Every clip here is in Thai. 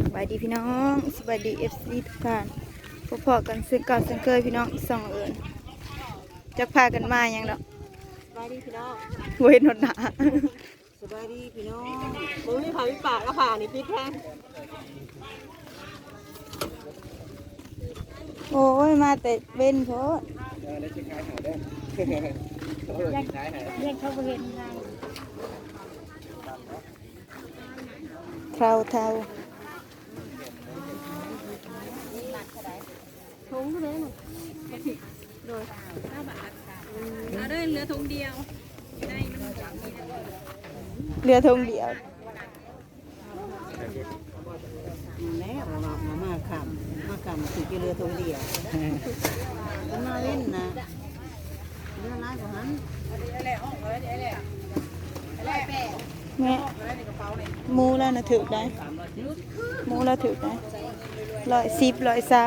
สบายดีพี่น้องสบายดีเอฟซีทุกท่านพบพอกันซึ่งเก่าซึ่งเคยพี่น้องสองเอิญจะพากันมาอย่างดอกสบายดีพี่น้องเว้นหนหนาสบายดีพี่น้องมึงมีผ่าวิปากแล้วผ่านี่พิษแท้โอ้ยมาแต่เว้นโพดเรียกเขาบ่เห็นไงเท่าเท่า ทงเท่านั้นน่ะโดยเอาได้วยเรือธงเดียวได้มันเรือธงเดียวแม่มามามาขำมาขำถือเรือทงเดียวมันมาเล่นนะเรือร้ายกว่านั้นแม่หมูแล้วนะถือได้มูแล้วถือได้ร้อยสิบร้อยเศร้า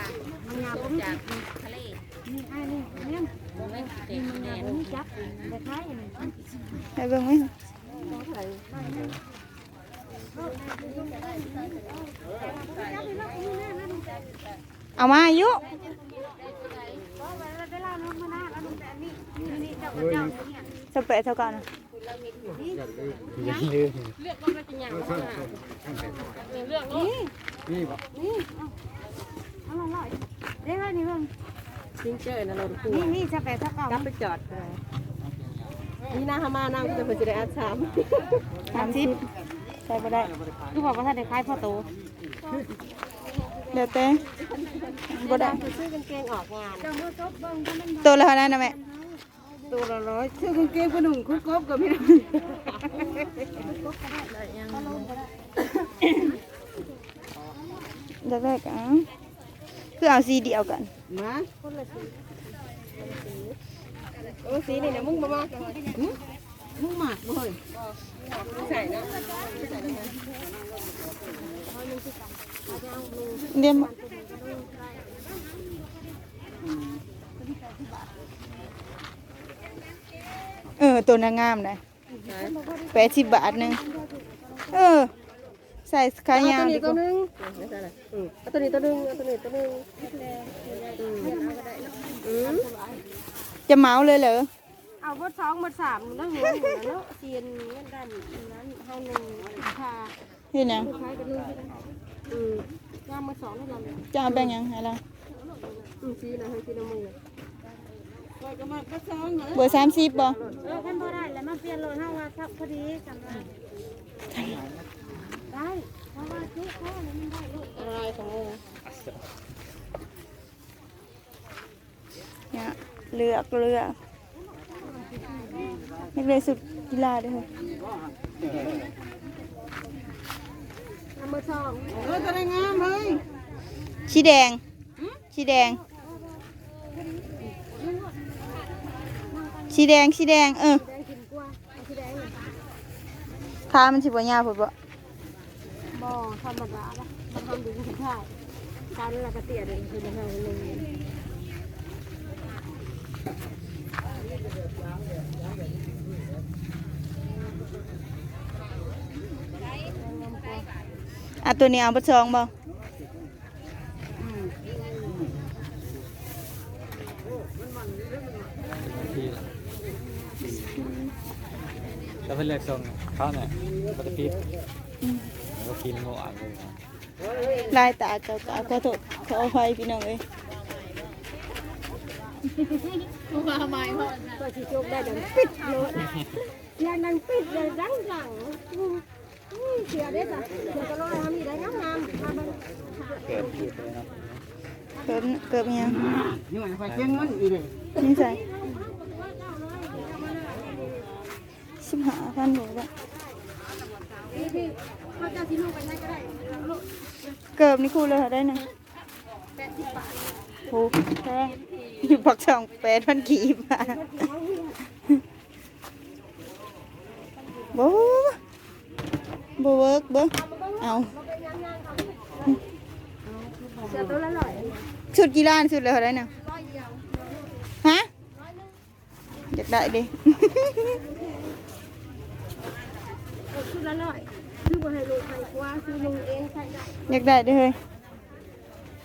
จากทะเลให้เบิ่งไหมให้เบิ่งไหมเอามาอายุเฮ้ยสเปรย์เท่ากันนะยังลืมเลือกว่ามันเป็นอย่างไรเลือก เนาะนี่บอกได้ไหมนี่เบิ่งซิงเจอร์นะรถคู่นี่นี่จะไปถ้าเก่ากลับไปจอดนี่นาฮามานั่งจะเป็นจะได้อัดซ้สามสิบใส่ไปได้คือบอกว่าถ้าได้คล้ายพ่อโตเดี๋ยวเต้บ่ได้ำซื้อกางเกงออกงานตัวละเท่านั้นนะแม่ตัวละร้อยซื้อกางเกงกระหนุ่งคุกกบกับพี่น้องเดี๋ยวแรกอะ คือเอาสีเดียวกัน มาคนละสีโอ้สีนี่นะมึงมามากมึงหมากบ่เฮ้ยใส่นะเดี๋ยวมาเออ ตัวนางงามเลยแปดสิบบาทหนึงเออ ใส่ขายาวดีกตัวว่านึงไม่ใช่ละอืมเอาตัวนี้ตัวนึงเอาตัวนี้ตัวนึงอืมอืมจะเหมาเลยเหรอเอาบดสองบดสามแล้วหัวหัวแล้วเตียนเงินดันนั้นเฮาหนึ่งพาเห็นยังคล้ายกันเลยอืมย่ามมาสองนี่เราจะเอาแบ่งยังไงล่ะอืมสีนะให้สีน้ำมือไว้ก็มาก็สองเหรอเบอร์สามสิบบ่เออกันพอได้แล้วมาเปลี่ยนรถเฮาว่าครับพอดีกันว่า ได้เพราะว่าซื้อข้อนี้มันได้ลูกอะไรของงูเนี่ยเลือกเลือกนักเรียนสุดกีฬาเด้วยเอามาสองเออจะได้งามเลยชีแดงชีแดงชีแดงชีแดงเออขามันสิบ่ยาวพุ่นบ่ บ่ธรรมดาละมันทำดีสุดท้ายการนี่ละกระเตียเองคือมันเฮาหนึ่งอะตัวนี้เอาเบ่ซองบ่ทีละแล้วเพิ่นเลือกทรงเขาเนี่ยปฏิพิษ แล้วก็กินงูอ่างเลยลายตาเจ้าตาขอโทษขออภัยพี่น้องเอ้ยก็สิโจกได้ดังปิดรถยางดังปิดเลยดังหลังเสียได้จ้ะเสียก็รถทำอีกได้งามงามทำมันเกิดอยู่เลยเนาะเกิบเกิบอิหยังนี่มันไฟเชียงมันอีเลยนี่ใส่เสิบห้าพันหนูละนี่พี่ เขาจะที่ลูกไปได้ก็ได้ลูกเกิบนี่คู่เลยได้นะแปดสิบบาทโหแพงอยู่ปักช่องแปดพันกีบาโบโบเวิร์กเบิ้งเอาเสือตัวละร้อยชุดกีฬาสุดเลยได้นะร้อยเดียวฮะอยากได้ดิชุดละร้อย บ่ให้ลูกให้กว่าคือลุงเองใส่ได้อยากได้เด้อเฮ้ย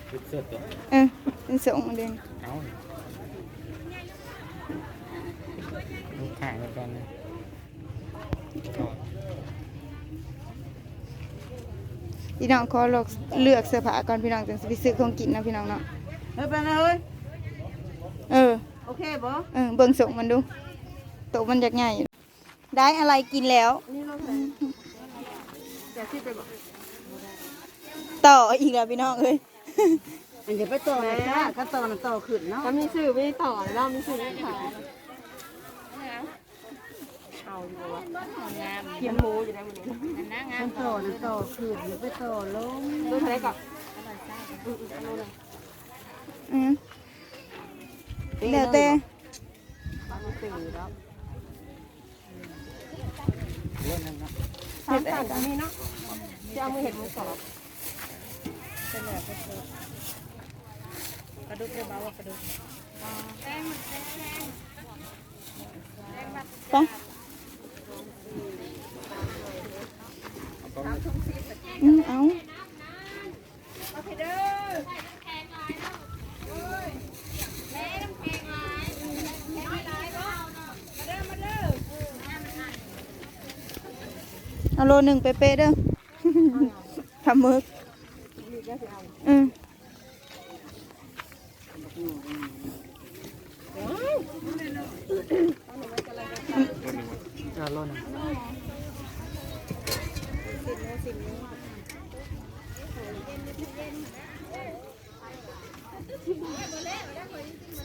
ชุดเสื้อตัวเออเป็นส่งมาเด่นเอาลูกข่างกันนะพี่น้องขอเลือกเลือกเสื้อผ้าก่อนพี่น้องจังสิไปซื้อของกินนะพี่น้องเนาะเฮ้ยไปนะเฮ้ยเออโอเคบ่เออเบิ่งส่งมันดูโตะมันอยากง่ายอยู่ได้อะไรกินแล้วนี่เราใส่จะคิดไปบอก ต่ออีกแล้วพี่น้องเอ้ยอันจะไปต่อเลยค่ะก็ต่อน่ะต่อขึ้นเนาะถ้ามีสื่อไม่ต่อเรามีสื่อไม่ขายเอาอยู่วะเขียนหมูอยู่ได้หมดเลยมันต่อน่ะต่อขึ้นอย่าไปต่อลงดูอะไรก่อนอืมแล้วแต่มีสื่อแล้วเล่นนั่นนะสามตันอันนี้เนาะ จะเอามือเห็ดหมูกรอบ ไปอืมเอา เอาโลหนึ่งเป๊ะๆเด้อ ทำมึกอืมอ่าโลนึง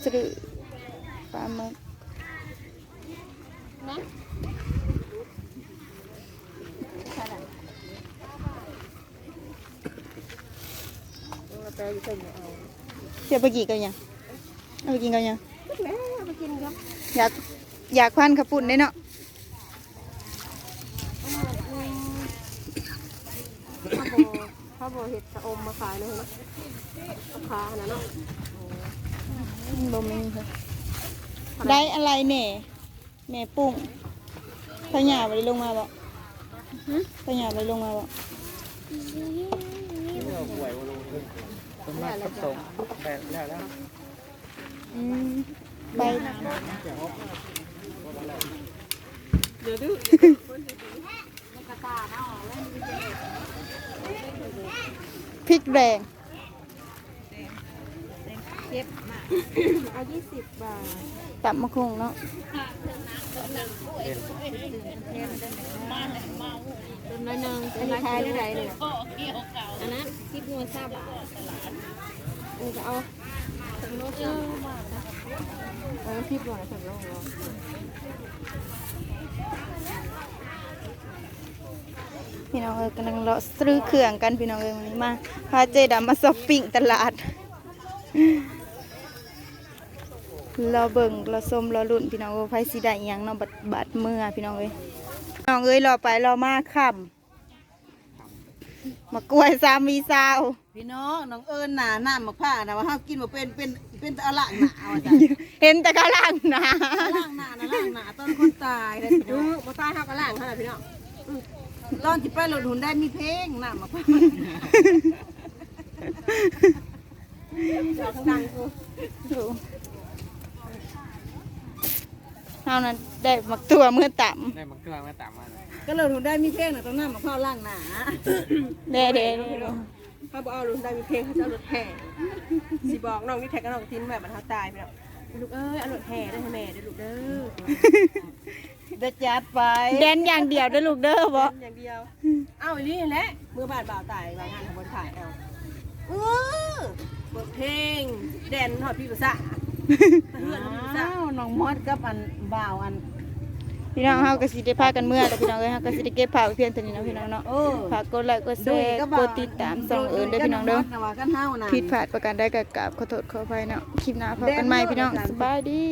สะดือปลาหมึก เดี๋ยวไปกี่กันยังเอาไปกินกันยังแม่เอาไปกินครับอยากอยากควันขับปุ่นได้เนาะข้าวโบข้าวโบเห็ดสะอมมาขายเลยเนาะราคาขนาดเนาะบ่มีค่ะได้อะไรแหน่แหน่ปุ้งพญาไปลงมาบ่พญาไปลงมาบ่ ส่วนต้นไม้ทับสองแบบแล้วแล้วอืมไปเดี๋ยวดูพริกแดงเเอายี่สิบบาทตับมะคงเนาะต้นน้อยหนึ่งเป็นราคาเท่าไรเลยอันนั้นสิบหน่วยซาบาทนี่จะเอาเอาสิบหน่วยสำรองเราพี่น้องเอ้ยกำลังรอซื้อเครื่องกันพี่น้องเอ้ยวันนี้มาพาเจดามาสอปปิ้งตลาด เราเบิ่งเราส้มเราลุ่นพี่น้องว่าไผสิได้อิหยังเนาะบัดบัดเมื่อพี่น้องเอ้ยพี่น้องเอ้ยรอไปรอมาค่ำมากล้วยสามีสาว พี่น้องน้องเอิญน่ะน้ำมะพร้าวน่ะว่าเฮากินบ่เป็นเป็นเป็นตะละหนาว่าจ้ะเห็นแต่กะล่างนะล่างหนานะล่างหนาตอนคนตายเลยพี่ดูน้องมาใต้ห้ากระล่างเท่าไหร่พี่น้องลองจิไปรถหุ่นได้มีเพลงน้ำมะพร้าวจอดดังกูดูเท่านั้นได้มักตัวมือต่ได้มันเครื่องไม่ต่ำมาเลยก็รถหุ่นได้มีเพลงน่ะต้องน้ำมะพร้าวล่างหนาำเด้เด้ถ้าบอกเอารถได้มีเพลงเขาจะเอารถแห่สิบอกน้องนี่แท็กกับน้องทิ้นแบบมันเขาตายไปแล้วลูกเอ้ยเอารถแห่ได้ให้แม่ได้ลูกเด้อได้จัดไปแดนอย่างเดียวเด้อลูกเด้อบ่อย่างเดียวเอ้าอีนี่แหละมือบาดบ่าวตายบางงานของบนถ่ายเอาเออบทเพลงแดนหอดพี่ภาษาเพื่ อนพี่ภาษาอ้าวน้องมอดกับอันบ่าวอัน พี่น้องเฮาก็สิได้พากันเมื่อแต่พี่น้องเอ้ยเฮาก็สิได้เก็บภาพไว้เพียงเท่านี้เนาะพี่น้องเนาะโอ้ฝากกดไลค์กดแชร์กดติดตามส่องเอิญเด้อพี่น้องเด้อว่ากันเฮาน่ะผิดพลาดประการใดก็กราบขอโทษขออภัยเนาะคลิปหน้าพบกันใหม่พี่น้องสบายดี